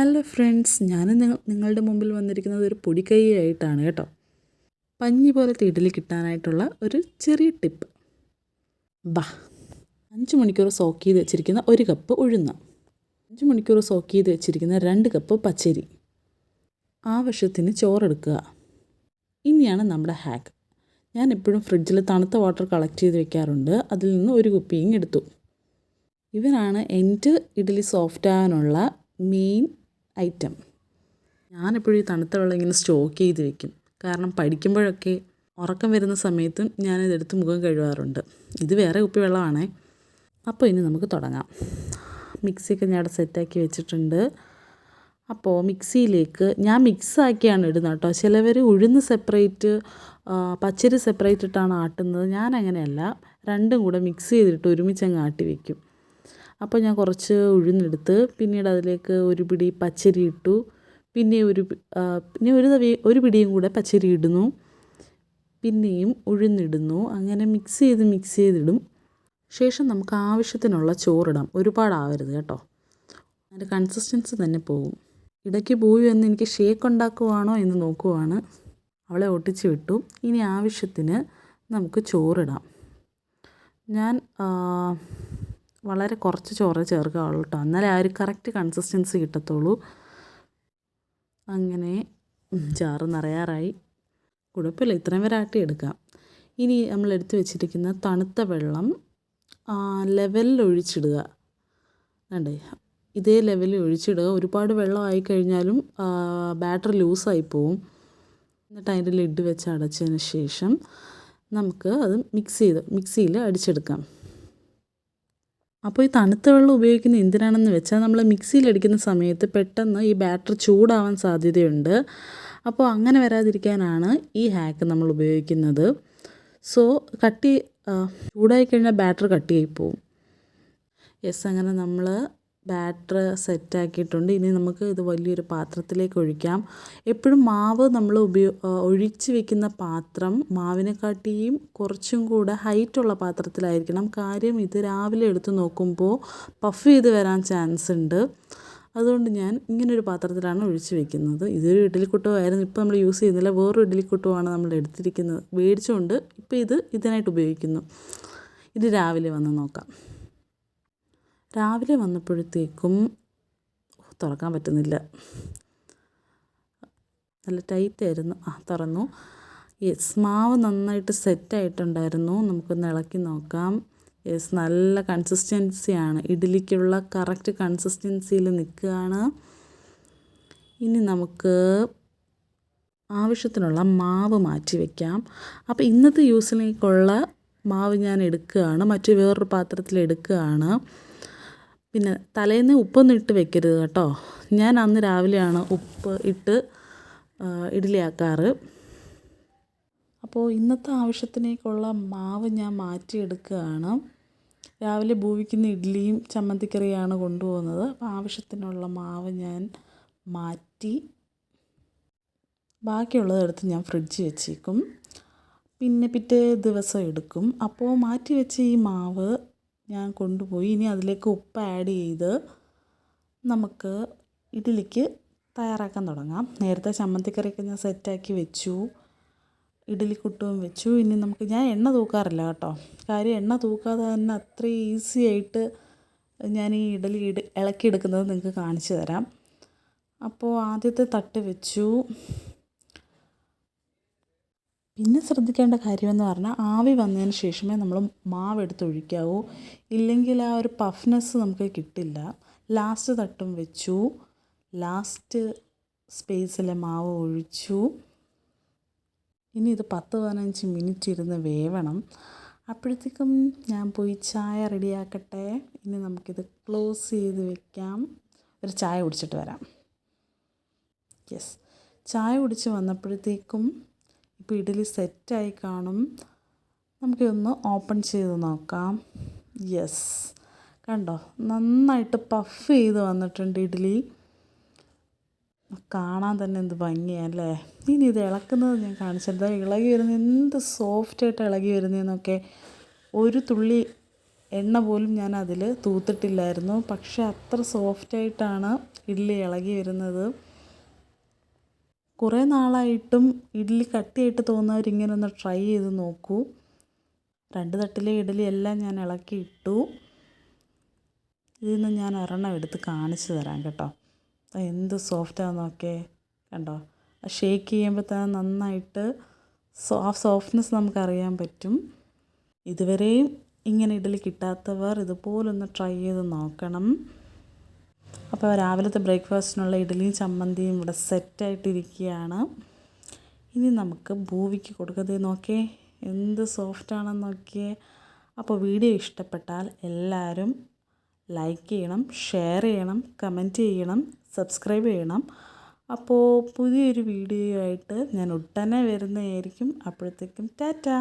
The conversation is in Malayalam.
ഹലോ ഫ്രണ്ട്സ് ഞാൻ നിങ്ങൾ നിങ്ങളുടെ മുമ്പിൽ വന്നിരിക്കുന്നത് ഒരു പൊടിക്കൈയായിട്ടാണ് കേട്ടോ. പഞ്ഞി പോലത്തെ ഇഡ്ഡലി കിട്ടാനായിട്ടുള്ള ഒരു ചെറിയ ടിപ്പ്. ബാ. അഞ്ച് മണിക്കൂർ സോക്ക് ചെയ്ത് വെച്ചിരിക്കുന്ന ഒരു കപ്പ് ഉഴുന്ന. അഞ്ച് മണിക്കൂർ സോക്ക് ചെയ്ത് വെച്ചിരിക്കുന്ന രണ്ട് കപ്പ് പച്ചരി. ആവശ്യത്തിന് ചോറെടുക്കുക. ഇനിയാണ് നമ്മുടെ ഹാക്ക്. ഞാൻ എപ്പോഴും ഫ്രിഡ്ജിൽ തണുത്ത വാട്ടർ കളക്ട് ചെയ്ത് വെക്കാറുണ്ട്. അതിൽ നിന്ന് ഒരു കുപ്പിയും എടുത്തു. ഇവരാണ് എന്റെ ഇഡ്ഡലി സോഫ്റ്റ് ആകാനുള്ള മെയിൻ ഐറ്റം. ഞാനെപ്പോഴും ഈ തണുത്ത വെള്ളം ഇങ്ങനെ സ്റ്റോക്ക് ചെയ്ത് വെക്കും. കാരണം പഠിക്കുമ്പോഴൊക്കെ ഉറക്കം വരുന്ന സമയത്തും ഞാനിതെടുത്ത് മുഖം കഴുകാറുണ്ട് ഇത് വേറെ കുപ്പി വെള്ളമാണേ. അപ്പോൾ ഇനി നമുക്ക് തുടങ്ങാം. മിക്സിയൊക്കെ ഞാൻ അവിടെ സെറ്റാക്കി വെച്ചിട്ടുണ്ട്. അപ്പോൾ മിക്സിയിലേക്ക് ഞാൻ മിക്സാക്കിയാണ് ഇടുന്നത് കേട്ടോ. ചിലവർ ഉഴുന്ന് സെപ്പറേറ്റ് പച്ചരി സെപ്പറേറ്റ് ഇട്ടാണ് ആട്ടുന്നത്. ഞാൻ അങ്ങനെയല്ല രണ്ടും കൂടെ മിക്സ് ചെയ്തിട്ട് ഒരുമിച്ച് അങ്ങ് ആട്ടി വയ്ക്കും അപ്പോൾ ഞാൻ കുറച്ച് ഉഴുന്നെടുത്ത് പിന്നീട് അതിലേക്ക് ഒരു പിടി പച്ചരി ഇട്ടു. പിന്നെ ഒരു പിന്നെ ഒരു തവി ഒരു പിടിയും കൂടെ പച്ചരി ഇടുന്നു. പിന്നെയും ഉഴുന്നിടുന്നു. അങ്ങനെ മിക്സ് ചെയ്ത് മിക്സ് ചെയ്തിടും. ശേഷം നമുക്ക് ആവശ്യത്തിനുള്ള ചോറിടാം. ഒരുപാടാവരുത് കേട്ടോ. അതിന്റെ കൺസിസ്റ്റൻസി തന്നെ പോകും. ഇടയ്ക്ക് പോയി എന്ന് എനിക്ക് ഷേക്ക് ഉണ്ടാക്കുവാണോ എന്ന് നോക്കുവാണ്. അവളെ ഒട്ടിച്ച് വിട്ടു. ഇനി ആവശ്യത്തിന് നമുക്ക് ചോറിടാം. ഞാൻ വളരെ കുറച്ച് ചോറ് ചേർക്കാവുള്ളൂ കേട്ടോ എന്നാലേ ആ ഒരു കറക്റ്റ് കൺസിസ്റ്റൻസി കിട്ടത്തുള്ളൂ. അങ്ങനെ ചാറ് നിറയാറായി. കുഴപ്പമില്ല ഇത്രയും വരെ ആട്ടി എടുക്കാം. ഇനി നമ്മൾ എടുത്തു വെച്ചിരിക്കുന്ന തണുത്ത വെള്ളം ലെവലിൽ ഒഴിച്ചിടുക. വേണ്ടേ ഇതേ ലെവലിൽ ഒഴിച്ചിടുക. ഒരുപാട് വെള്ളം ആയി കഴിഞ്ഞാലും ബാറ്റർ ലൂസായി പോവും. എന്നിട്ട് അതിന്റെ ലിഡ് വെച്ച് അടച്ചതിന് ശേഷം നമുക്ക് അത് മിക്സ് ചെയ്ത് മിക്സിയിൽ അടിച്ചെടുക്കാം. അപ്പോൾ ഈ തണുത്ത വെള്ളം ഉപയോഗിക്കുന്നത് എന്തിനാണെന്ന് വെച്ചാൽ നമ്മൾ മിക്സിയിൽ അടിക്കുന്ന സമയത്ത് പെട്ടെന്ന് ഈ ബാറ്റർ ചൂടാവാൻ സാധ്യതയുണ്ട്. അപ്പോൾ അങ്ങനെ വരാതിരിക്കാനാണ് ഈ ഹാക്ക് നമ്മൾ ഉപയോഗിക്കുന്നത്. സോ കട്ടി ചൂടായി കഴിഞ്ഞാൽ ബാറ്റർ കട്ടിയായി പോവും. യെസ് അങ്ങനെ നമ്മൾ ബാറ്റർ സെറ്റാക്കിയിട്ടുണ്ട്. ഇനി നമുക്ക് ഇത് വലിയൊരു പാത്രത്തിലേക്ക് ഒഴിക്കാം. എപ്പോഴും മാവ് നമ്മൾ ഉപയോ ഒഴിച്ച് വെക്കുന്ന പാത്രം മാവിനെക്കാട്ടിയും കുറച്ചും കൂടെ ഹൈറ്റുള്ള പാത്രത്തിലായിരിക്കണം. കാര്യം ഇത് രാവിലെ എടുത്ത് നോക്കുമ്പോൾ പഫ് ചെയ്ത് വരാൻ ചാൻസ് ഉണ്ട്. അതുകൊണ്ട് ഞാൻ ഇങ്ങനൊരു പാത്രത്തിലാണ് ഒഴിച്ച് വെക്കുന്നത്. ഇതൊരു ഇഡ്ഡലിക്കുട്ടമായിരുന്നു ഇപ്പോൾ നമ്മൾ യൂസ് ചെയ്യുന്നില്ല. വേറൊരു ഇഡ്ഡലിക്കുട്ടമാണ് നമ്മൾ എടുത്തിരിക്കുന്നത്. മേടിച്ചുകൊണ്ട് ഇപ്പോൾ ഇത് ഇതിനായിട്ട് ഉപയോഗിക്കുന്നു. ഇത് രാവിലെ വന്ന് നോക്കാം. രാവിലെ വന്നപ്പോഴത്തേക്കും തുറക്കാൻ പറ്റുന്നില്ല. നല്ല ടൈറ്റായിരുന്നു ആ തുറന്നു. യെസ് മാവ് നന്നായിട്ട് സെറ്റായിട്ടുണ്ടായിരുന്നു നമുക്കൊന്ന് ഇളക്കി നോക്കാം. യെസ് നല്ല കൺസിസ്റ്റൻസിയാണ് ഇഡ്ഡലിക്കുള്ള കറക്റ്റ് കൺസിസ്റ്റൻസിയിൽ നിൽക്കുകയാണ്. ഇനി നമുക്ക് ആവശ്യത്തിനുള്ള മാവ് മാറ്റി വയ്ക്കാം അപ്പോൾ ഇന്നത്തെ യൂസിലേക്കുള്ള മാവ് ഞാൻ എടുക്കുകയാണ്. മറ്റു വേറൊരു പാത്രത്തിൽ എടുക്കുകയാണ്. പിന്നെ തലേന്ന് ഉപ്പൊന്നും ഇട്ട് വെക്കരുത് കേട്ടോ. ഞാൻ അന്ന് രാവിലെയാണ് ഉപ്പ് ഇട്ട് ഇഡ്ഡലി അപ്പോൾ ഇന്നത്തെ ആവശ്യത്തിനേക്കുള്ള മാവ് ഞാൻ മാറ്റിയെടുക്കുകയാണ്. രാവിലെ ഭൂവിക്കുന്ന ഇഡ്ഡലിയും ചമ്മന്തിക്കറിയാണ് കൊണ്ടുപോകുന്നത്. അപ്പോൾ ആവശ്യത്തിനുള്ള മാവ് ഞാൻ മാറ്റി ബാക്കിയുള്ളത് ബാക്കിയുള്ളതെടുത്ത് ഞാൻ ഫ്രിഡ്ജ് വെച്ചേക്കും. പിന്നെ പിറ്റേ ദിവസം എടുക്കും. അപ്പോൾ മാറ്റി വെച്ച ഈ മാവ് ഞാൻ കൊണ്ടുപോയി. ഇനി അതിലേക്ക് ഉപ്പ് ആഡ് ചെയ്ത് നമുക്ക് ഇഡ്ഡലിക്ക് തയ്യാറാക്കാൻ തുടങ്ങാം. നേരത്തെ ചമ്മന്തിക്കറിയൊക്കെ ഞാൻ സെറ്റാക്കി വെച്ചു. ഇഡ്ഡലിക്കുട്ടവും വെച്ചു. ഇനി നമുക്ക് ഞാൻ എണ്ണ തൂക്കാറില്ല കേട്ടോ. കാര്യം എണ്ണ തൂക്കാതെ തന്നെ അത്ര ഈസി ആയിട്ട് ഞാൻ ഈ ഇഡലി ഇളക്കി ഇളക്കിയെടുക്കുന്നത് നിങ്ങൾക്ക് കാണിച്ചു തരാം. അപ്പോൾ ആദ്യത്തെ തട്ട് വെച്ചു. പിന്നെ ശ്രദ്ധിക്കേണ്ട കാര്യമെന്ന് പറഞ്ഞാൽ ആവി വന്നതിന് ശേഷമേ നമ്മൾ മാവ് എടുത്ത് ഒഴിക്കാവൂ. ഇല്ലെങ്കിൽ ആ ഒരു പഫ്നെസ് നമുക്ക് കിട്ടില്ല. ലാസ്റ്റ് തട്ടും വെച്ചു. ലാസ്റ്റ് സ്പേസിലെ മാവ് ഒഴിച്ചു. ഇനി ഇത് പത്ത് പതിനഞ്ച് മിനിറ്റ് ഇരുന്ന് വേവണം. അപ്പോഴത്തേക്കും ഞാൻ പോയി ചായ റെഡിയാക്കട്ടെ. ഇനി നമുക്കിത് ക്ലോസ് ചെയ്ത് വെക്കാം. ഒരു ചായ കുടിച്ചിട്ട് വരാം. യെസ് ചായ കുടിച്ച് വന്നപ്പോഴത്തേക്കും ഇപ്പോൾ ഇഡ്ഡലി സെറ്റായി കാണും. നമുക്കിതൊന്ന് ഓപ്പൺ ചെയ്ത് നോക്കാം. യെസ് കണ്ടോ? നന്നായിട്ട് പഫ് ചെയ്ത് വന്നിട്ടുണ്ട് ഇഡ്ഡലി കാണാൻ തന്നെ എന്ത് ഭംഗിയല്ലേ ഇനി ഇത് ഇളക്കുന്നത് ഞാൻ കാണിച്ചത്. ഇളകി വരുന്ന എന്ത് സോഫ്റ്റായിട്ട് ഇളകി വരുന്നതെന്നൊക്കെ ഒരു തുള്ളി എണ്ണ പോലും ഞാൻ അതിൽ തൂത്തിട്ടില്ലായിരുന്നു. പക്ഷേ അത്ര സോഫ്റ്റായിട്ടാണ് ഇഡ്ഡലി ഇളകി വരുന്നത്. കുറേ നാളായിട്ടും ഇഡ്ഡലി കട്ടിയായിട്ട് തോന്നുന്നവർ ഇങ്ങനെ ഒന്ന് ട്രൈ ചെയ്ത് നോക്കൂ. രണ്ട് തട്ടിലെ ഇഡ്ഡലി എല്ലാം ഞാൻ ഇളക്കി ഇട്ടു. ഇതിൽ നിന്ന് ഞാൻ ഒരെണ്ണം എടുത്ത് കാണിച്ചു തരാം കേട്ടോ. എന്ത് സോഫ്റ്റാണെന്ന് നോക്കേ കണ്ടോ? ഷേക്ക് ചെയ്യുമ്പോൾ തന്നെ നന്നായിട്ട് ആ സോഫ്റ്റ്നെസ് നമുക്കറിയാൻ പറ്റും. ഇതുവരെയും ഇങ്ങനെ ഇഡ്ഡലി കിട്ടാത്തവർ ഇതുപോലൊന്ന് ട്രൈ ചെയ്ത് നോക്കണം. അപ്പോൾ രാവിലത്തെ ബ്രേക്ക്ഫാസ്റ്റിനുള്ള ഇഡ്ഡലിയും ചമ്മന്തിയും ഇവിടെ സെറ്റായിട്ടിരിക്കുകയാണ്. ഇനി നമുക്ക് ഭൂവിക്ക് കൊടുക്കുന്നത് നോക്കേ എന്ത് സോഫ്റ്റാണെന്ന് നോക്കിയേ. അപ്പോൾ വീഡിയോ ഇഷ്ടപ്പെട്ടാൽ എല്ലാവരും ലൈക്ക് ചെയ്യണം ഷെയർ ചെയ്യണം കമന്റ് ചെയ്യണം സബ്സ്ക്രൈബ് ചെയ്യണം. അപ്പോൾ പുതിയൊരു വീഡിയോ ആയിട്ട് ഞാൻ ഉടനെ വരുന്നതായിരിക്കും. അപ്പോഴത്തേക്കും ടാറ്റാ!